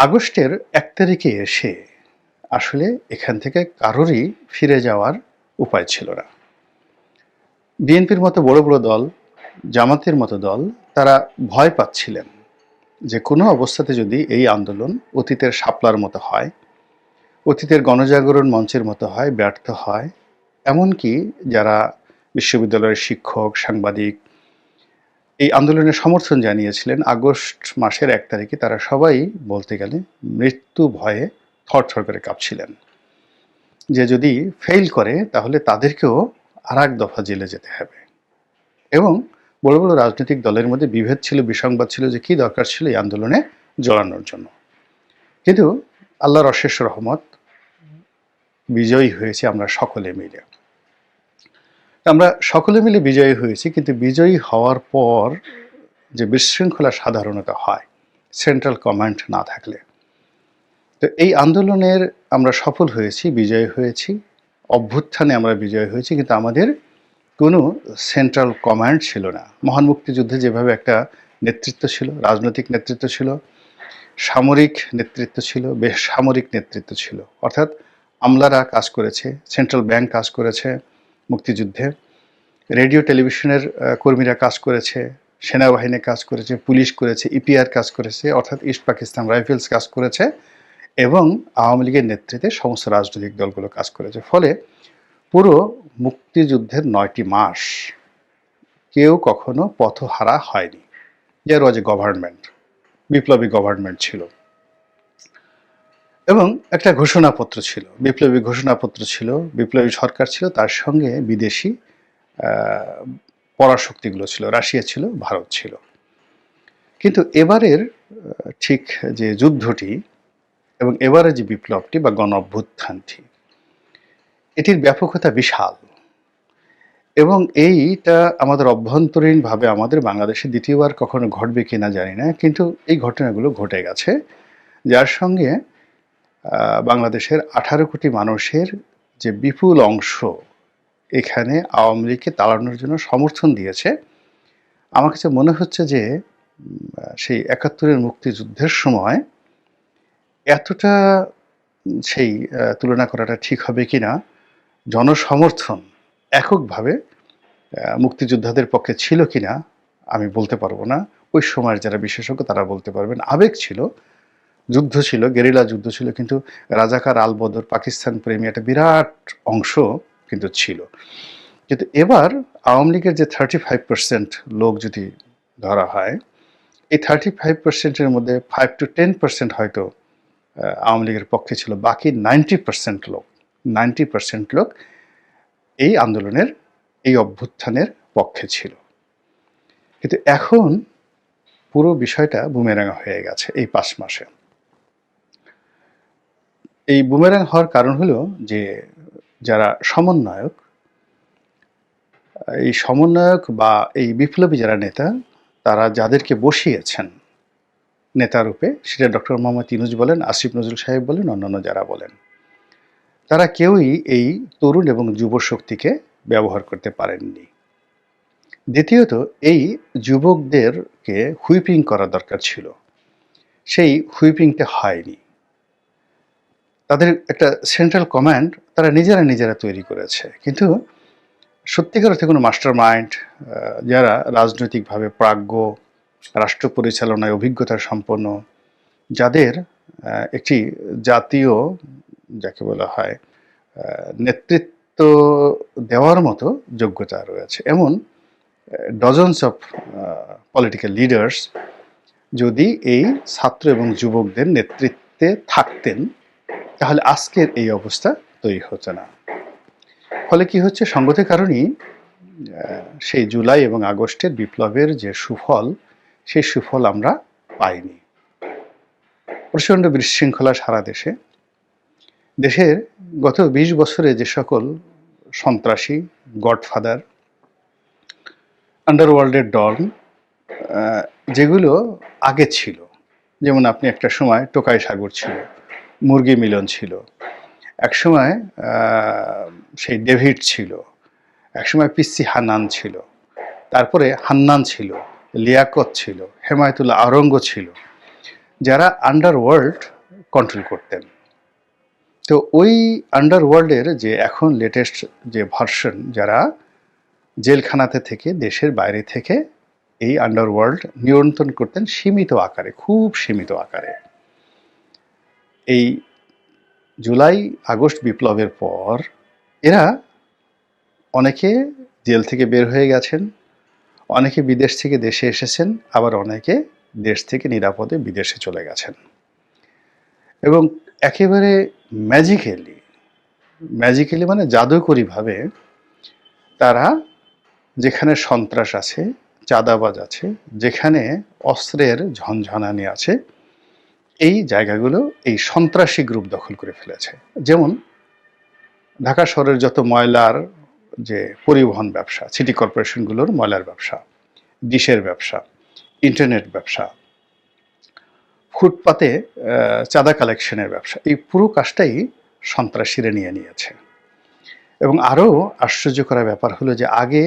আগস্টের এক তারিখে এসে আসলে এখান থেকে কারোরই ফিরে যাওয়ার উপায় ছিল না। বিএনপির মতো বড় বড় দল, জামাতের মতো দল, তারা ভয় পাচ্ছিলেন যে কোনো অবস্থাতে যদি এই আন্দোলন অতীতের শাপলার মতো হয়, অতীতের গণজাগরণ মঞ্চের মতো হয়, ব্যর্থ হয়, এমনকি যারা বিশ্ববিদ্যালয়ের শিক্ষক, সাংবাদিক এই আন্দোলনের সমর্থন জানিয়েছিলেন আগস্ট মাসের এক তারিখে তারা সবাই বলতে গেলে মৃত্যু ভয়ে থরথর করে কাঁপছিলেন। যে যদি ফেল করে, তাহলে তাদেরকেও আর এক দফা জেলে যেতে হবে। এবং বড় বড় রাজনৈতিক দলের মধ্যে বিভেদ ছিল, বিসংবাদ ছিল যে কি দরকার ছিল এই আন্দোলনে জড়ানোর জন্য। কিন্তু আল্লাহর অশেষ রহমত বিজয়ী হয়েছে আমরা সকলে মিলে। আমরা সকলে মিলে বিজয়ী হয়েছি, কিন্তু বিজয়ী হওয়ার পর যে বিশৃঙ্খলা সাধারণত হয় সেন্ট্রাল কমান্ড না থাকলে। তো এই আন্দোলনের আমরা সফল হয়েছি, বিজয়ী হয়েছি, অভ্যুত্থানে আমরা বিজয় হয়েছি, কিন্তু আমাদের কোনো সেন্ট্রাল কমান্ড ছিল না। মহান মুক্তিযুদ্ধে যেভাবে একটা নেতৃত্ব ছিল, রাজনৈতিক নেতৃত্ব ছিল, সামরিক নেতৃত্ব ছিল, বেসামরিক নেতৃত্ব ছিল, অর্থাৎ আমলারা কাজ করেছে সেন্ট্রাল ব্যাংক কাজ করেছে মুক্তিযুদ্ধে। রেডিও, টেলিভিশনের কর্মীরা কাজ করেছে, সেনাবাহিনী কাজ করেছে, পুলিশ করেছে ইপিআর কাজ করেছে, অর্থাৎ ইস্ট পাকিস্তান রাইফেলস কাজ করেছে এবং আওয়ামী লীগের নেতৃত্বে সমস্ত রাজনৈতিক দলগুলো কাজ করেছে। ফলে পুরো মুক্তিযুদ্ধের নয়টি মাস কেউ কখনো পথহারা হয়নি। ইয়ার ওয়াজ এ গভর্নমেন্ট বিপ্লবী গভর্নমেন্ট ছিল। এবং একটা ঘোষণাপত্র ছিল, বিপ্লবী ঘোষণাপত্র ছিল, বিপ্লবী সরকার ছিল, তার সঙ্গে বিদেশি পরাশক্তিগুলো ছিল, রাশিয়া ছিল, ভারত ছিল। কিন্তু এবারের ঠিক যে যুদ্ধটি এবং এবারে যে বিপ্লবটি বা গণ অভ্যুত্থানটি এটির ব্যাপকতা বিশাল। এবং এইটা আমাদের অভ্যন্তরীণভাবে আমাদের বাংলাদেশে দ্বিতীয়বার কখনো ঘটবে কিনা জানি না, কিন্তু এই ঘটনাগুলো ঘটে গেছে। যার সঙ্গে বাংলাদেশের আঠারো কোটি মানুষের যে বিপুল অংশ এখানে আওয়ামী লীগকে তাড়ানোর জন্য সমর্থন দিয়েছে, আমার কাছে মনে হচ্ছে যে সেই একাত্তরের মুক্তিযুদ্ধের সময় এতটা সেই তুলনা করাটা ঠিক হবে কি না, জনসমর্থন এককভাবে মুক্তিযোদ্ধাদের পক্ষে ছিল কি না, আমি বলতে পারব না। ওই সময়ের যারা বিশেষজ্ঞ তারা বলতে পারবেন, আবেগ ছিল। যুদ্ধ ছিল, গেরিলা যুদ্ধ ছিল, কিন্তু রাজাকার আলবদর পাকিস্তান প্রেমী একটা বিরাট অংশ কিন্তু ছিল। কিন্তু এবার আওয়ামী লীগের যে থার্টি ফাইভ পার্সেন্ট লোক যদি ধরা হয়, এই থার্টি ফাইভ পার্সেন্টের মধ্যে ফাইভ টু টেন পার্সেন্ট হয়তো আওয়ামী লীগের পক্ষে ছিল, বাকি নাইনটি পার্সেন্ট লোক নাইনটি পার্সেন্ট লোক এই আন্দোলনের, এই অভ্যুত্থানের পক্ষে ছিল। কিন্তু এখন পুরো বিষয়টা বুমেরাঙা হয়ে গেছে এই পাঁচ মাসে। এই বুমেরাং হওয়ার কারণ হলো যে যারা সমন্বয়ক, এই সমন্বয়ক বা এই বিপ্লবী যারা নেতা, তারা যাদেরকে বসিয়েছেন নেতারূপে সেটা ডক্টর মোহাম্মদ ইনুজ বলেন, আসিফ নজরুল সাহেব বলেন, অন্যান্য যারা বলেন, তারা কেউই এই তরুণ এবং যুব শক্তিকে ব্যবহার করতে পারেননি। দ্বিতীয়ত, এই যুবকদেরকে হুইপিং করা দরকার ছিল। সেই হুইপিংটা হয়নি। তাদের একটা সেন্ট্রাল কমান্ড তারা নিজেরা নিজেরা তৈরি করেছে। কিন্তু সত্যিকার অর্থে কোনো মাস্টার মাইন্ড যারা রাজনৈতিকভাবে প্রাজ্ঞ, রাষ্ট্র পরিচালনায় অভিজ্ঞতা সম্পন্ন, যাদের একটি জাতীয়, যাকে বলা হয় নেতৃত্ব দেওয়ার মতো যোগ্যতা রয়েছে। এমন ডজনস অফ পলিটিক্যাল লিডার্স যদি এই ছাত্র এবং যুবকদের নেতৃত্বে থাকতেন তাহলে আজকের এই অবস্থা তৈরি হতো না। ফলে কি হচ্ছে? সঙ্গতের কারণেই সেই জুলাই এবং আগস্টের বিপ্লবের যে সুফল, সেই সুফল আমরা পাইনি। প্রচণ্ড বিশৃঙ্খলা সারা দেশে। দেশের গত বিশ বছরে যে সকল সন্ত্রাসী, গডফাদার, আন্ডারওয়ার্ল্ডের ডন যেগুলো আগে ছিল, যেমন আপনি একটা সময় টোকাই সাগর ছিল মুরগি মিলন ছিল। একসময় সেই ডেভিড ছিল। একসময় পিসি হান্নান ছিল। তারপরে হান্নান ছিল, লিয়াকত ছিল, হেমায়তুল্লাহ আরঙ্গ ছিল, যারা আন্ডারওয়ার্ল্ড কন্ট্রোল করতেন। তো ওই আন্ডারওয়ার্ল্ডের যে এখন লেটেস্ট যে ভার্সন যারা জেলখানাতে থেকে, দেশের বাইরে থেকে এই আন্ডারওয়ার্ল্ড নিয়ন্ত্রণ করতেন, সীমিত আকারে, খুব সীমিত আকারে। এই জুলাই, আগস্ট বিপ্লবের পর এরা অনেকে জেল থেকে বের হয়ে গেছেন, অনেকে বিদেশ থেকে দেশে এসেছেন, আবার অনেকে দেশ থেকে নিরাপদে বিদেশে চলে গেছেন। এবং একেবারে ম্যাজিক্যালি ম্যাজিক্যালি মানে জাদুকরীভাবে তারা যেখানে সন্ত্রাস আছে, চাঁদাবাজ আছে, যেখানে অস্ত্রের ঝনঝনানি আছে এই জায়গাগুলো এই সন্ত্রাসী গ্রুপ দখল করে ফেলেছে। যেমন ঢাকা শহরের যত ময়লার যে পরিবহন ব্যবসা সিটি কর্পোরেশনগুলোর ময়লার ব্যবসা, ডিশের ব্যবসা ইন্টারনেট ব্যবসা, ফুটপাতে চাঁদা কালেকশনের ব্যবসা, এই পুরো কাজটাই সন্ত্রাসীরা নিয়ে নিয়েছে। এবং আরও আশ্চর্য করা ব্যাপার হলো যে আগে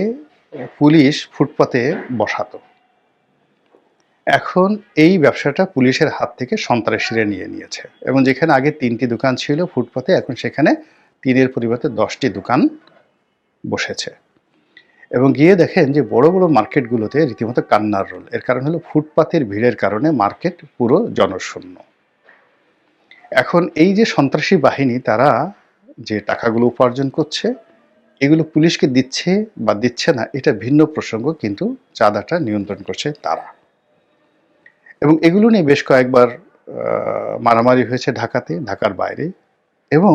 পুলিশ ফুটপাতে বসাতো। এখন এই ব্যবসাটা পুলিশের হাত থেকে সন্ত্রাসীরা নিয়ে নিয়েছে। এবং যেখানে আগে তিনটি দোকান ছিল ফুটপাতে, এখন সেখানে তিনের পরিবর্তে দশটি দোকান বসেছে। এবং গিয়ে দেখেন যে বড় বড় মার্কেটগুলোতে রীতিমতো কান্নার রোল। এর কারণ হলো ফুটপাতের ভিড়ের কারণে মার্কেট পুরো জনশূন্য। এখন এই যে সন্ত্রাসী বাহিনী, তারা যে টাকাগুলো উপার্জন করছে, এগুলো পুলিশকে দিচ্ছে বা দিচ্ছে না, এটা ভিন্ন প্রসঙ্গ, কিন্তু চাঁদাটা নিয়ন্ত্রণ করছে তারা। এবং এগুলো নিয়ে বেশ কয়েকবার মারামারি হয়েছে ঢাকাতে, ঢাকার বাইরে এবং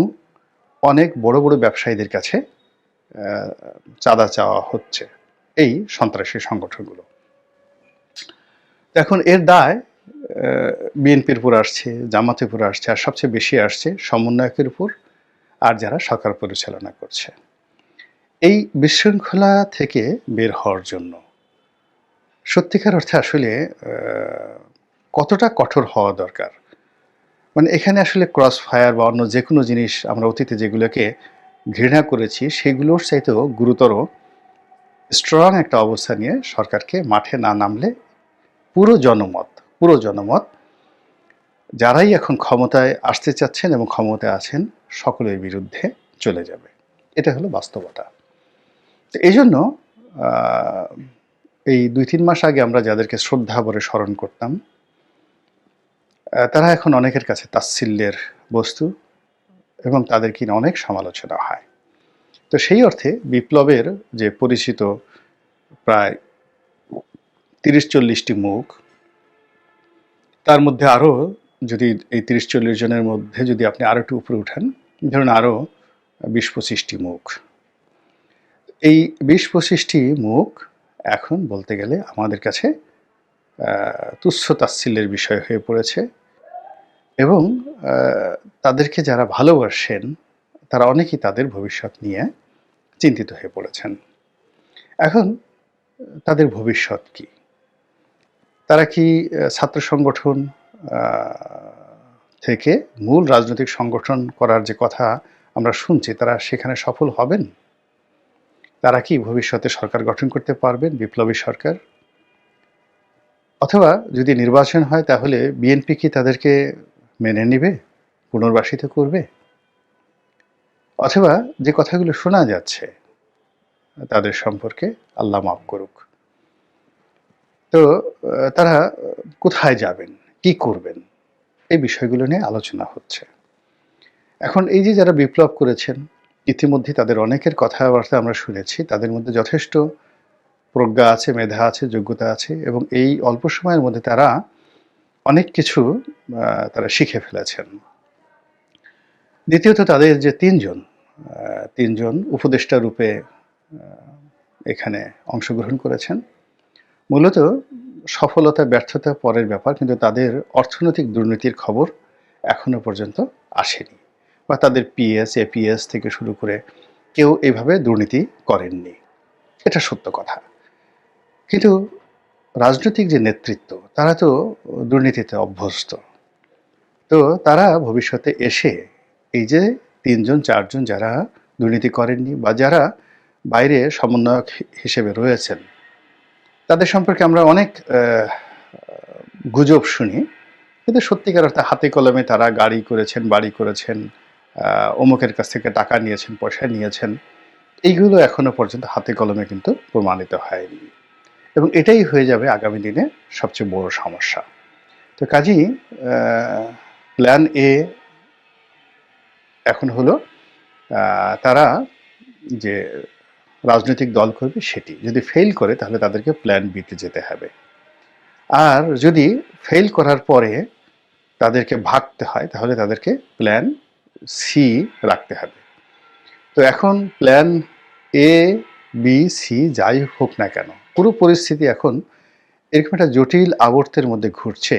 অনেক বড় বড় ব্যবসায়ীদের কাছে চাঁদা চাওয়া হচ্ছে এই সন্ত্রাসী সংগঠনগুলো। এখন এর দায় বিএনপির উপর আসছে, জামাতের উপর আসছে, আর সবচেয়ে বেশি আসছে সমন্বয়কের উপর আর যারা সরকার পরিচালনা করছে। এই বিশৃঙ্খলা থেকে বের হওয়ার জন্য সত্যিকার অর্থে আসলে কতটা কঠোর হওয়া দরকার? মানে এখানে আসলে ক্রস ফায়ার বা অন্য যে কোনো জিনিস আমরা অতীতে যেগুলোকে ঘৃণা করেছি, সেগুলোর চাইতেও গুরুতর স্ট্রং একটা অবস্থা নিয়ে সরকারকে মাঠে না নামলে পুরো জনমত পুরো জনমত, যারাই এখন ক্ষমতায় আসতে চাচ্ছেন এবং ক্ষমতায় আছেন, সকলের বিরুদ্ধে চলে যাবে। এটা হলো বাস্তবতা। তো এই জন্য এই দুই তিন মাস আগে আমরা যাদেরকে শ্রদ্ধা ভরে স্মরণ করতাম তারা এখন অনেকের কাছে তাচ্ছিল্যের বস্তু এবং তাদের কিনা অনেক সমালোচনা হয়। তো সেই অর্থে বিপ্লবের যে পরিচিত প্রায় তিরিশ চল্লিশটি মুখ, তার মধ্যে আরও যদি এই তিরিশ চল্লিশ জনের মধ্যে যদি আপনি আরও একটু উপরে উঠান ধরুন আরও বিশ পঁচিশটি মুখ। এই বিশ পঁচিশটি মুখ এখন বলতে গেলে আমাদের কাছে তুচ্ছ তাচ্ছিল্যের বিষয় হয়ে পড়েছে এবং তাদেরকে যারা ভালোবাসেন, তারা অনেকেই তাদের ভবিষ্যৎ নিয়ে চিন্তিত হয়ে পড়েছেন। এখন, তাদের ভবিষ্যৎ কি? তারা কি ছাত্র সংগঠন থেকে মূল রাজনৈতিক সংগঠন করার যে কথা আমরা শুনছি, তারা সেখানে সফল হবেন? তারা কি ভবিষ্যতে সরকার গঠন করতে পারবেন, বিপ্লবী সরকার? অথবা যদি নির্বাচন হয় তাহলে বিএনপি কি তাদেরকে মেনে নেবে, পুনর্বাসিত করবে? অথবা যে কথাগুলো শোনা যাচ্ছে তাদের সম্পর্কে আল্লাহ মাফ করুক। তো তারা কোথায় যাবেন, কি করবেন, এই বিষয়গুলো নিয়ে আলোচনা হচ্ছে। এখন এই যে যারা বিপ্লব করেছেন, ইতিমধ্যে তাদের অনেকের কথাবার্তা আমরা শুনেছি, তাদের মধ্যে যথেষ্ট প্রজ্ঞা আছে, মেধা আছে, যোগ্যতা আছে এবং এই অল্প সময়ের মধ্যে তারা অনেক কিছু তারা শিখে ফেলেছেন। দ্বিতীয়ত তাদের যে তিনজন তিনজন উপদেষ্টা রূপে এখানে অংশগ্রহণ করেছেন। মূলত সফলতা, ব্যর্থতা পরের ব্যাপার, কিন্তু তাদের অর্থনৈতিক দুর্নীতির খবর এখনও পর্যন্ত আসেনি বা তাদের পিএস, এপিএস থেকে শুরু করে কেউ এইভাবে দুর্নীতি করেননি। এটা সত্য কথা। কিন্তু রাজনৈতিক যে নেতৃত্ব, তারা তো দুর্নীতিতে অভ্যস্ত। তো তারা ভবিষ্যতে এসে এই যে তিনজন, চারজন যারা দুর্নীতি করেননি বা যারা বাইরে সমন্বয়ক হিসেবে রয়েছেন, তাদের সম্পর্কে আমরা অনেক গুজব শুনি। কিন্তু সত্যিকার অর্থে হাতে কলমে তারা গাড়ি করেছেন, বাড়ি করেছেন অমুকের কাছ থেকে টাকা নিয়েছেন, পয়সা নিয়েছেন। এইগুলো এখনও পর্যন্ত হাতে কলমে কিন্তু প্রমাণিত হয়নি। এবং এটাই হয়ে যাবে আগামী দিনে সবচেয়ে বড় সমস্যা। তো কাজেই প্ল্যান এ এখন হলো তারা যে রাজনৈতিক দল করবে সেটি। যদি ফেল করে, তাহলে তাদেরকে প্ল্যান বিতে যেতে হবে। আর যদি ফেল করার পরে তাদেরকে ভাগতে হয়, তাহলে তাদেরকে প্ল্যান সি রাখতে হবে। তো এখন প্ল্যান এ বি সি যাই হোক না কেন পুরো পরিস্থিতি এখন এরকম একটা জটিল আবর্তের মধ্যে ঘুরছে।